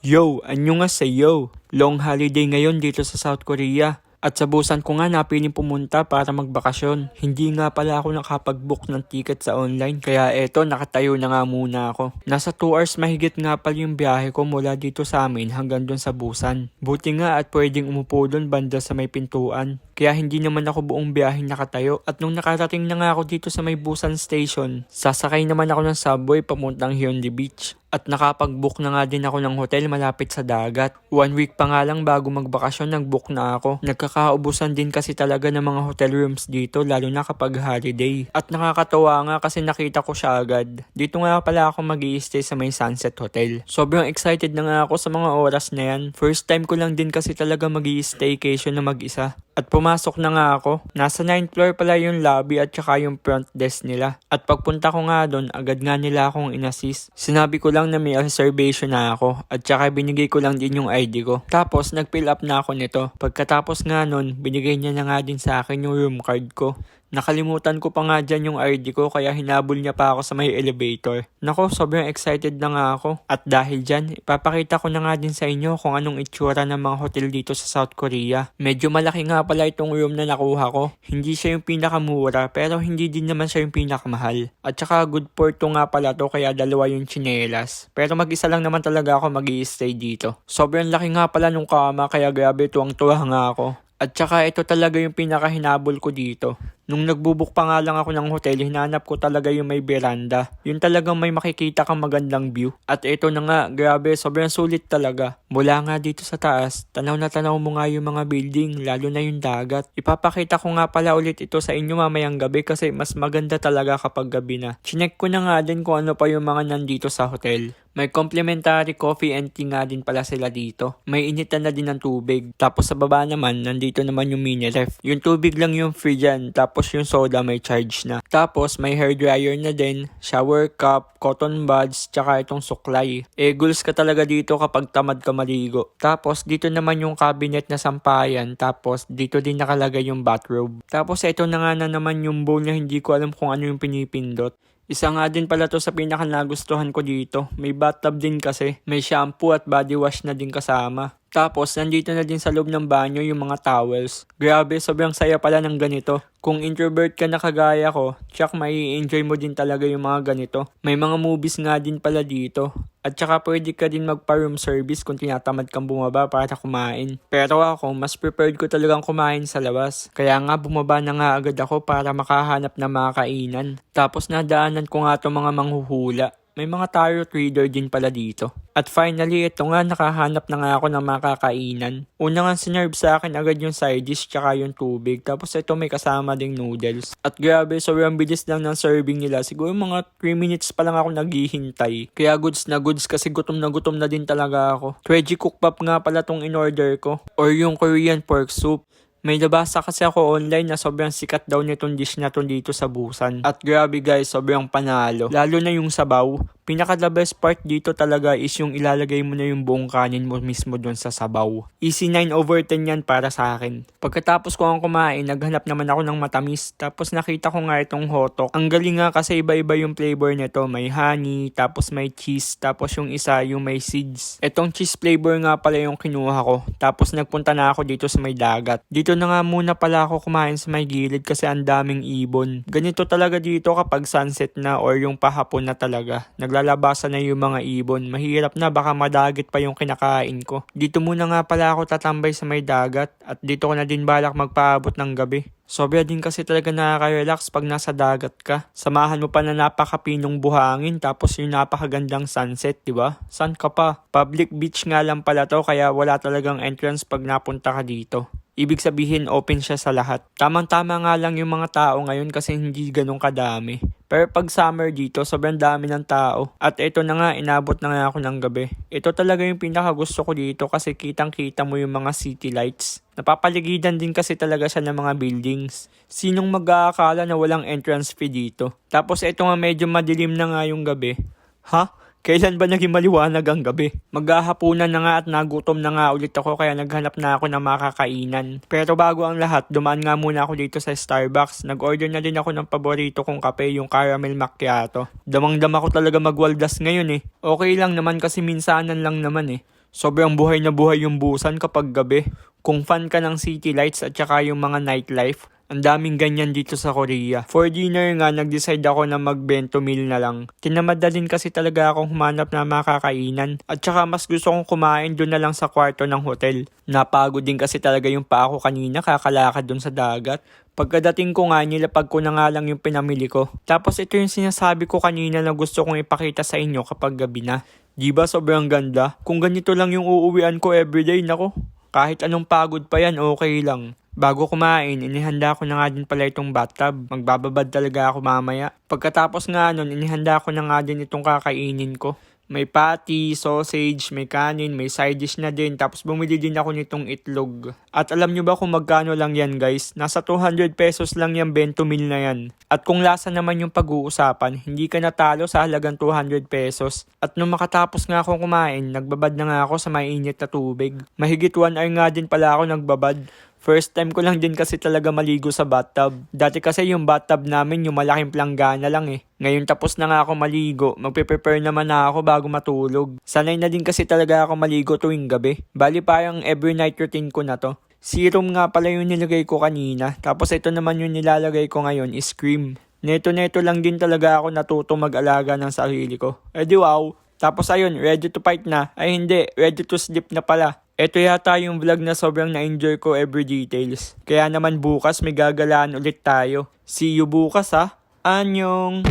Yo, anyo nga sa yo. Long holiday ngayon dito sa South Korea. At sa busan ko nga napiling pumunta para magbakasyon. Hindi nga pala ako nakapag-book ng ticket sa online. Kaya eto, nakatayo na nga muna ako. Nasa 2 hours mahigit nga pala yung biyahe ko mula dito sa amin hanggang doon sa busan. Buti nga at pwedeng umupo doon banda sa may pintuan. Kaya hindi naman ako buong biyahe nakatayo. At nung nakarating na nga ako dito sa may busan station, sasakay naman ako ng subway pamuntang Hyundai Beach. At nakapag-book na nga din ako ng hotel malapit sa dagat. One week pa nga lang bago magbakasyon, nag-book na ako. Nagkakaubusan din kasi talaga ng mga hotel rooms dito, lalo na kapag holiday. At nakakatawa nga kasi nakita ko siya agad. Dito nga pala ako mag stay sa may Sunset Hotel. Sobrang excited na nga ako sa mga oras na yan. First time ko lang din kasi talaga mag staycation na mag-isa. At pumasok na nga ako. Nasa 9th floor pala yung lobby at saka yung front desk nila. At pagpunta ko nga doon, agad nga nila akong inassist. Sinabi ko lang na may reservation na ako. At saka binigay ko lang din yung ID ko. Tapos nag-fill up na ako nito. Pagkatapos nga nun, binigay niya na nga din sa akin yung room card ko. Nakalimutan ko pa nga dyan yung ID ko kaya hinabol niya pa ako sa may elevator. Nako, sobrang excited na nga ako. At dahil dyan, ipapakita ko na nga din sa inyo kung anong itsura ng mga hotel dito sa South Korea. Medyo malaki nga pala itong room na nakuha ko. Hindi siya yung pinakamura pero hindi din naman siya yung pinakamahal. At saka good for to nga pala to kaya dalawa yung chinelas. Pero mag-isa lang naman talaga ako mag stay dito. Sobrang laki nga pala nung kama kaya grabe tuwang-tuwa nga ako. At saka ito talaga yung pinakahinabol ko dito. Nung nagbubuk pa nga lang ako ng hotel, hinanap ko talaga yung may veranda. Yun talagang may makikita kang magandang view. At ito na nga, grabe, sobrang sulit talaga. Mula nga dito sa taas, tanaw na tanaw mo nga yung mga building, lalo na yung dagat. Ipapakita ko nga pala ulit ito sa inyo mamayang gabi kasi mas maganda talaga kapag gabi na. Chinek ko na nga din kung ano pa yung mga nandito sa hotel. May complimentary coffee and tea nga din pala sila dito. May initan na din ng tubig. Tapos sa baba naman, nandito naman yung mini ref. Yung tubig lang yung free dyan. Tapos yung soda may charge na. Tapos may hair dryer na din, shower cup, cotton buds, tsaka itong suklay. Eh, guls ka talaga dito kapag tamad ka maligo. Tapos dito naman yung cabinet na sampayan. Tapos dito din nakalagay yung bathrobe. Tapos ito na nga na naman yung bowl na hindi ko alam kung ano yung pinipindot. Isa nga din pala to sa pinaka nagustuhan ko dito. May bathtub din kasi. May shampoo at body wash na din kasama. Tapos, nandito na din sa loob ng banyo yung mga towels. Grabe, sobrang saya pala ng ganito. Kung introvert ka na kagaya ko, tsak mai enjoy mo din talaga yung mga ganito. May mga movies nga din pala dito. At saka pwede ka din magpa-room service kung tinatamad kang bumaba para kumain. Pero ako, mas prepared ko talagang kumain sa labas. Kaya nga bumaba na nga agad ako para makahanap ng mga kainan. Tapos nadaanan ko nga itong mga manghuhula. May mga tarot reader din pala dito. At finally, ito nga, nakahanap na nga ako ng makakainan. Una nga sinerve sa akin agad yung side dish tsaka yung tubig. Tapos ito may kasama ding noodles. At grabe, sobrang bilis lang ng serving nila. Siguro mga 3 minutes pa lang ako naghihintay. Kaya goods na goods kasi gutom na gutom na din talaga ako. Treji cookpap nga pala tong in-order ko. Or yung Korean pork soup. May nabasa kasi ako online na sobrang sikat daw nitong dish na to dito sa Busan. At grabe guys, sobrang panalo. Lalo na yung sabaw. Pinaka the best part dito talaga is yung ilalagay mo na yung buong kanin mo mismo doon sa sabaw. Easy 9 over 10 yan para sa akin. Pagkatapos ko ang kumain, naghanap naman ako ng matamis. Tapos nakita ko nga itong hotok. Ang galing nga kasi iba-iba yung flavor nito. May honey, tapos may cheese, tapos yung isa yung may seeds. Itong cheese flavor nga pala yung kinuha ko. Tapos nagpunta na ako dito sa may dagat. Dito na nga muna pala ako kumain sa may gilid kasi ang daming ibon. Ganito talaga dito kapag sunset na or yung pahapon na talaga. Naglalabasan na yung mga ibon. Mahirap na baka madagit pa yung kinakain ko. Dito muna nga pala ako tatambay sa may dagat at dito ko na din balak magpaabot ng gabi. Sobra din kasi talaga nakaka-relax pag nasa dagat ka. Samahan mo pa na napakapinong buhangin tapos yung napakagandang sunset, di ba? San ka pa? Public beach nga lang pala to kaya wala talagang entrance pag napunta ka dito. Ibig sabihin open siya sa lahat. Tamang-tama nga lang yung mga tao ngayon kasi hindi ganun kadami. Pero pag summer dito, sobrang dami ng tao. At ito na nga, inabot na nga ako ng gabi. Ito talaga yung pinaka gusto ko dito kasi kitang-kita mo yung mga city lights. Napapaligidan din kasi talaga siya ng mga buildings. Sinong mag-aakala na walang entrance fee dito? Tapos ito nga medyo madilim na nga yung gabi. Ha? Kailan ba naging maliwanag ang gabi? Maghahapunan na nga at nagutom na nga ulit ako kaya naghanap na ako ng makakainan. Pero bago ang lahat, dumaan nga muna ako dito sa Starbucks. Nag-order na din ako ng paborito kong kape, yung caramel macchiato. Damang-dama ko talaga magwaldas ngayon eh. Okay lang naman kasi minsanan lang naman eh. Sobrang buhay na buhay yung busan kapag gabi. Kung fan ka ng city lights at saka yung mga nightlife, ang daming ganyan dito sa Korea. For dinner nga, nag-decide ako na mag-bento meal na lang. Tinamad na din kasi talaga akong humanap na makakainan. At saka mas gusto kong kumain doon na lang sa kwarto ng hotel. Napagod din kasi talaga yung pa ako kanina kakalakad doon sa dagat. Pagkadating ko nga, nilapag ko na nga lang yung pinamili ko. Tapos ito yung sinasabi ko kanina na gusto kong ipakita sa inyo kapag gabi na. Di ba sobrang ganda? Kung ganito lang yung uuwian ko everyday, nako. Kahit anong pagod pa yan, okay lang. Bago kumain, inihanda ko na nga din pala itong bathtub. Magbababad talaga ako mamaya. Pagkatapos nga nun, inihanda ko na nga din itong kakainin ko. May patty, sausage, may kanin, may side dish na din. Tapos bumili din ako nitong itlog. At alam nyo ba kung magkano lang yan guys? Nasa 200 pesos lang yung bento meal na yan. At kung lasa naman yung pag-uusapan, hindi ka natalo sa halagang 200 pesos. At nung makatapos nga akong kumain, nagbabad na nga ako sa mainit na tubig. Mahigit 1 hour nga din pala ako nagbabad. First time ko lang din kasi talaga maligo sa bathtub. Dati kasi yung bathtub namin yung malaking planggana lang eh. Ngayon tapos na nga ako maligo, magpe-prepare naman na ako bago matulog. Sanay na din kasi talaga ako maligo tuwing gabi. Bali parang every night routine ko na to. Serum nga pala yung nilagay ko kanina. Tapos ito naman yung nilalagay ko ngayon is cream. Neto-neto lang din talaga ako natuto mag-alaga ng sarili ko. Eh di wow. Tapos ayun, ready to fight na. Ay hindi, ready to sleep na pala. Ito yata yung vlog na sobrang na-enjoy ko every details. Kaya naman bukas may gagalaan ulit tayo. See you bukas ha. Anyong!